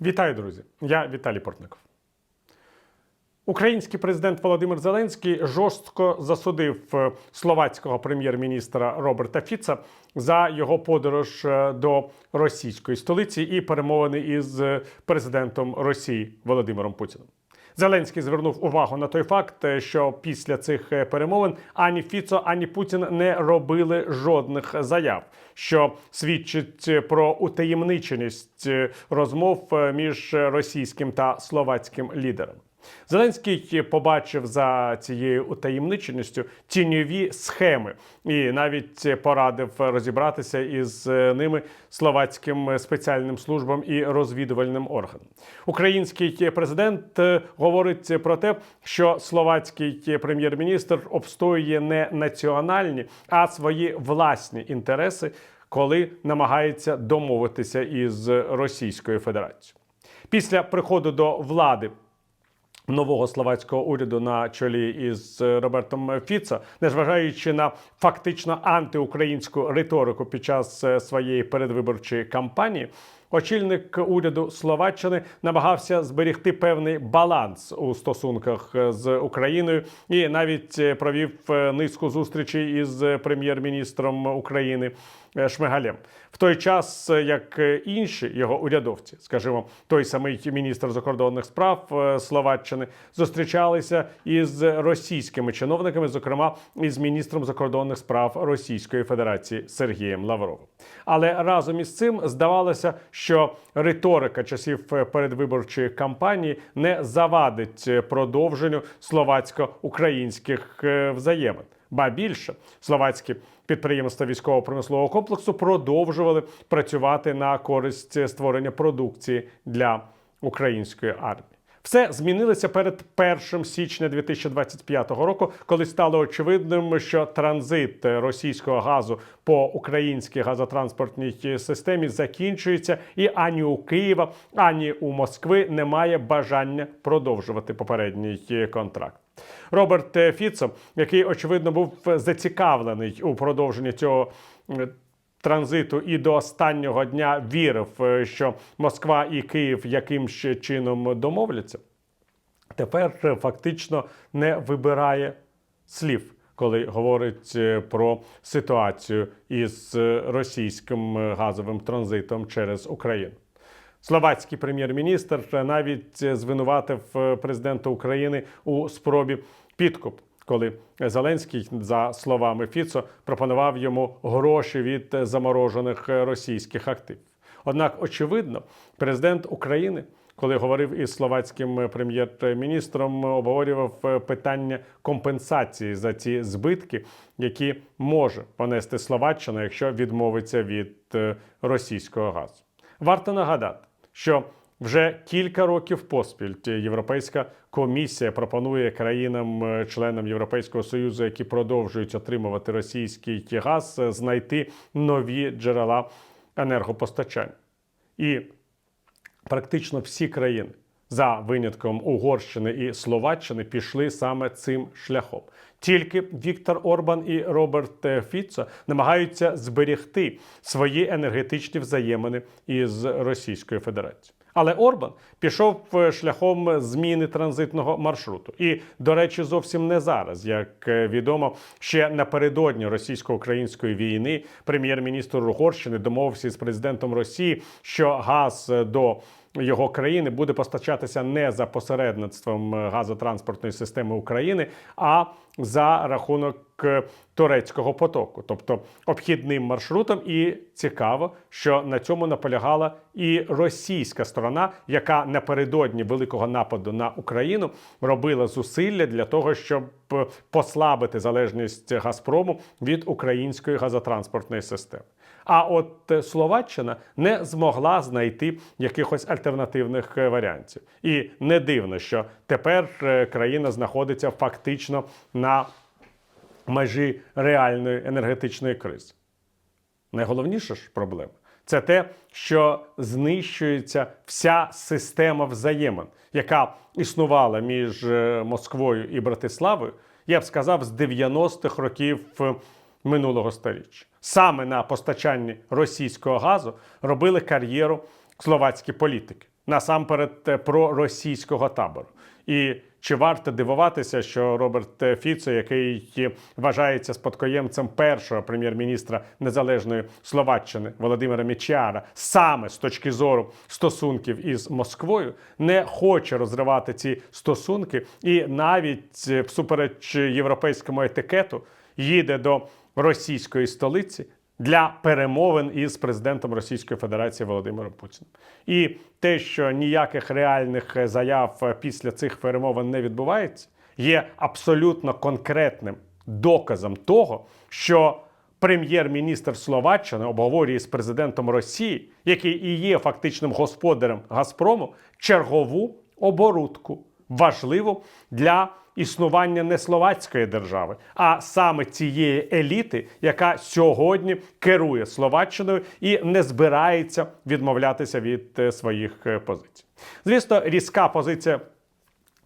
Вітаю, друзі! Я Віталій Портников. Український президент Володимир Зеленський жорстко засудив е, словацького прем'єр-міністра Роберта Фіца за його подорож е, до російської столиці і перемовини із е, президентом Росії Володимиром Путіним. Зеленський звернув увагу на той факт, е, що після цих е, перемовин ані Фіцо, ані Путін не робили жодних заяв, що свідчить е, про утаємниченість розмов між російським та словацьким лідером. Зеленський побачив за цією утаємниченістю тіньові схеми і навіть порадив розібратися із ними словацьким спеціальним службам і розвідувальним органам. Український президент говорить про те, що словацький прем'єр-міністр обстоює не національні, а свої власні інтереси, коли намагається домовитися із Російською Федерацією. Після приходу до влади нового словацького уряду на чолі із Робертом Фіцо, незважаючи на фактично антиукраїнську риторику під час е, своєї передвиборчої кампанії. Очільник уряду Словаччини намагався зберегти певний баланс у стосунках з Україною і навіть е, провів е, низку зустрічей із прем'єр-міністром України е, Шмигалем. В той час, е, як е, інші його урядовці, скажімо, той самий міністр закордонних справ е, Словаччини, зустрічалися із російськими чиновниками, зокрема із міністром закордонних справ Російської Федерації Сергієм Лавровим. Але разом із цим здавалося, що риторика часів е, передвиборчої кампанії не завадить е, продовженню словацько-українських е, взаємин. Ба більше словацькі підприємства військово-промислового комплексу продовжували працювати на користь створення продукції для української армії. Все змінилося перед 1 січня 2025 року, коли стало очевидним, що транзит російського газу по українській газотранспортній системі закінчується, і ані у Києва, ані у Москви немає бажання продовжувати попередній контракт. Роберт Фіцо, який очевидно був зацікавлений у продовженні цього транзиту і до останнього дня вірив, е, що Москва і Київ якимсь чином домовляться, тепер фактично не вибирає слів. Коли говорить е, про ситуацію із е, російським газовим транзитом через Україну. Словацький прем'єр-міністр навіть звинуватив президента України у спробі підкуп, коли Зеленський, за словами Фіцо, пропонував йому гроші від заморожених російських активів. Однак, очевидно, президент України, коли говорив із словацьким прем'єр-міністром, обговорював питання компенсації за ці збитки, які може понести Словаччина, якщо відмовиться від е, російського газу. Варто нагадати, що вже кілька років поспіль Європейська комісія пропонує країнам-членам Європейського союзу, які продовжують отримувати російський газ, знайти нові джерела енергопостачання. І практично всі країни, за винятком Угорщини і Словаччини, пішли саме цим шляхом. Тільки Віктор Орбан і Роберт Фіцо намагаються зберегти свої енергетичні взаємини із Російською Федерацією. Але Орбан пішов е, шляхом зміни транзитного маршруту. І, до речі, зовсім не зараз. Як е, відомо, ще напередодні російсько-української війни прем'єр-міністр Угорщини домовився з президентом Росії, що газ е, до його країни буде постачатися не за посередництвом газотранспортної системи України, а за рахунок турецького потоку, тобто обхідним маршрутом. І цікаво, що на цьому наполягала і російська сторона, яка напередодні великого нападу на Україну робила зусилля для того, щоб е, послабити залежність Газпрому від української газотранспортної системи. А от е, Словаччина не змогла знайти якихось альтернативних е, варіантів. І не дивно, що тепер країна знаходиться фактично на межі реальної енергетичної кризи. Найголовніша ж проблема це те, що знищується вся система взаємин, яка існувала між е, Москвою і Братиславою, я б сказав, з 90-х років е, минулого століття. Саме на постачанні російського газу робили кар'єру словацькі політики. насамперед е, проросійського табору. І чи варто дивуватися, що Роберт Фіцо, який вважається спадкоємцем першого прем'єр-міністра незалежної Словаччини Володимира Мічара, саме з точки зору стосунків із Москвою, не хоче розривати ці стосунки, і навіть е, всупереч європейському етикету їде до російської столиці для перемовин із президентом Російської Федерації Володимиром Путіним. І те, що ніяких реальних е, заяв е, після цих перемовин не відбувається, є абсолютно конкретним доказом того, що прем'єр-міністр Словаччини обговорює з президентом Росії, який і є фактичним господарем Газпрому, чергову оборудку важливу для існування не словацької держави, а саме цієї еліти, яка сьогодні керує Словаччиною і не збирається відмовлятися від е, своїх е, позицій. Звісно, різка позиція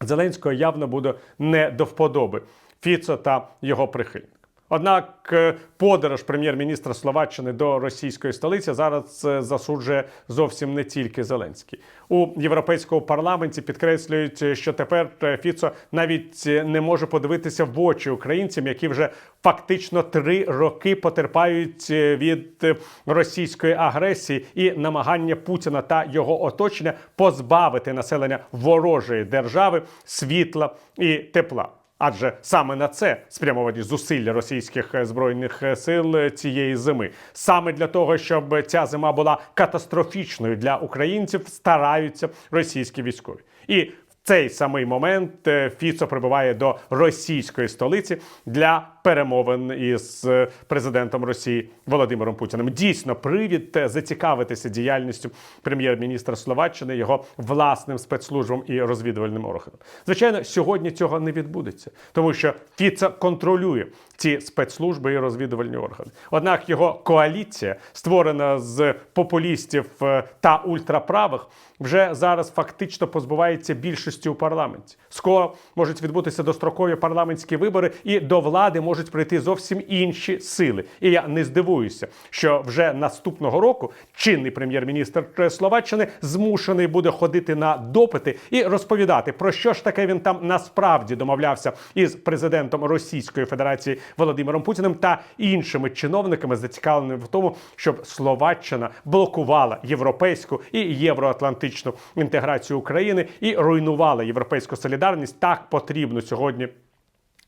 Зеленського явно буде не до вподоби Фіцо та його прихильникам. Однак е, подорож прем'єр-міністра Словаччини до російської столиці зараз е, засуджує зовсім не тільки Зеленський. У європейському парламенті підкреслюють, е, що тепер Фіцо навіть не може подивитися в очі українцям, які вже фактично три роки потерпають від російської агресії і намагання Путіна та його оточення позбавити населення ворожої держави світла і тепла. Адже саме на це спрямовані зусилля російських е, збройних е, сил е, цієї зими. Саме для того, щоб ця зима була катастрофічною для українців, стараються російські військові. І цей самий момент Фіцо прибуває до російської столиці для перемовин із е, президентом Росії Володимиром Путіним. Дійсно, привід е, зацікавитися діяльністю прем'єр-міністра Словаччини його власним спецслужбам і розвідувальним органам. Звичайно, сьогодні цього не відбудеться, тому що Фіцо контролює ці спецслужби і розвідувальні органи. Однак його коаліція, створена з популістів е, та ультраправих, вже зараз фактично позбувається більшості у парламенті. Скоро можуть відбутися дострокові парламентські вибори, і до влади можуть прийти зовсім інші сили. І я не здивуюся, що вже наступного року чинний прем'єр-міністр Словаччини змушений буде ходити на допити і розповідати про що ж таке він там насправді домовлявся із президентом Російської Федерації Володимиром Путіним та іншими чиновниками, зацікавленими в тому, щоб Словаччина блокувала європейську і євроатлантичну інтеграцію України і руйнувала європейську солідарність. Так потрібно сьогодні.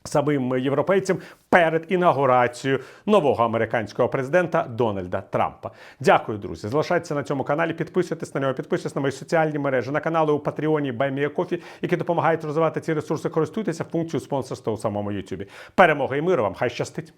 Самим європейцям перед інаугурацією нового американського президента Дональда Трампа. Дякую, друзі. Залишайтеся на цьому каналі. Підписуйтесь на нього, підписуйтесь на мої соціальні мережі, на канали у Патреоні Кофі, які допомагають розвивати ці ресурси. Користуйтеся функцією спонсорства у самому Ютубі. Перемоги і миру вам! Хай щастить!